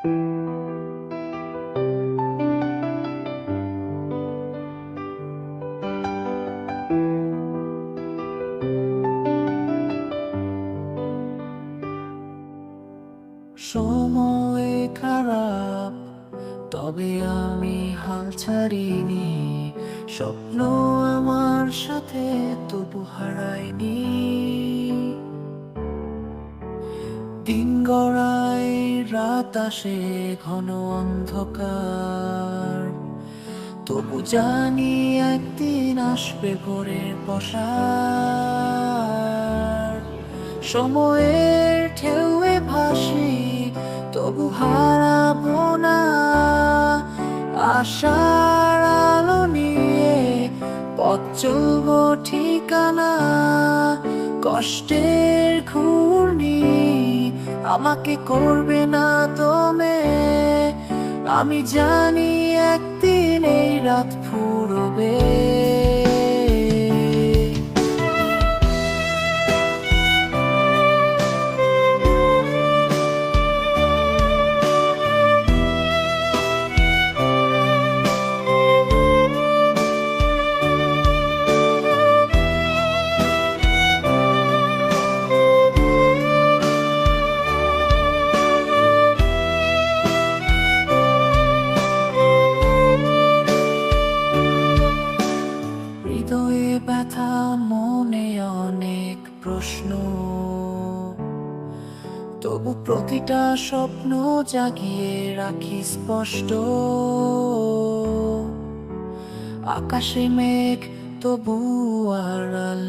সময় খারাপ তবে আমি হাল ছাড়িনি। স্বপ্ন আমার সাথে তবু হারাইনি দিন গড়ায়, রাত আসে ঘন অন্ধকার। তবু জানি একদিন আসবে ভোরের বসার সময়ের ঢেউয়ে ভাসি, তবু হারাবো না। আশার আলো নিয়ে পথ ঠিকানা, কষ্টের ঘূর্ণি। আমাকে করবে না তোমে। আমি জানি একদিন এই রাত ফুরবে। প্রশ্ন। তবু প্রতিটা স্বপ্ন জাগিয়ে রাখি স্পষ্ট। আকাশে মেঘ তবু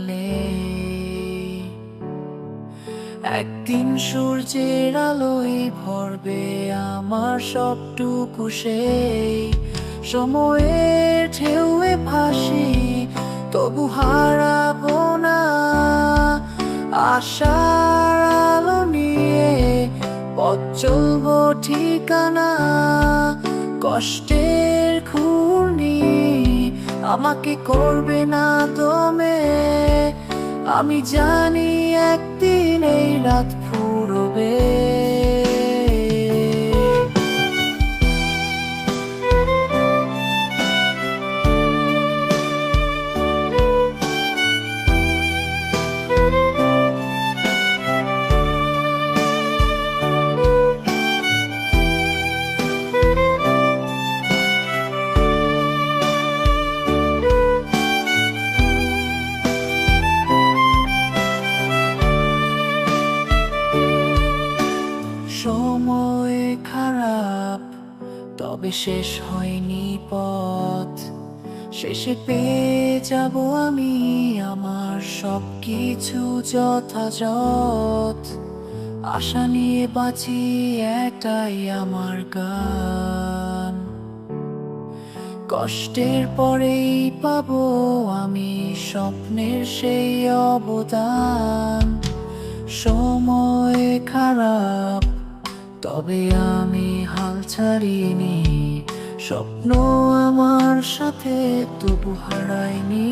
নেই একদিন সূর্যের আলোয় ভরবে আমার সবটুকু সেই। সময়ের ঢেউয়ে ভাসি, তবু হারাবো আশার আলো নিয়ে পথ চলবো ঠিকানা, কষ্টের খুনি। আমাকে করবে না দমে, আমি জানি একদিন এই রাত ফুরবে। সময় খারাপ, তবে শেষ হয়নি পথ। শেষে পেয়ে যাব আমি আমার সব কিছু যথাযথ। আশা নিয়ে বাঁচি এটাই আমার গান। কষ্টের পরেই পাবো আমি স্বপ্নের সেই অবদান। সময় খারাপ তবে আমি হাল ছাড়িনি স্বপ্ন আমার সাথে তবু হারাইনি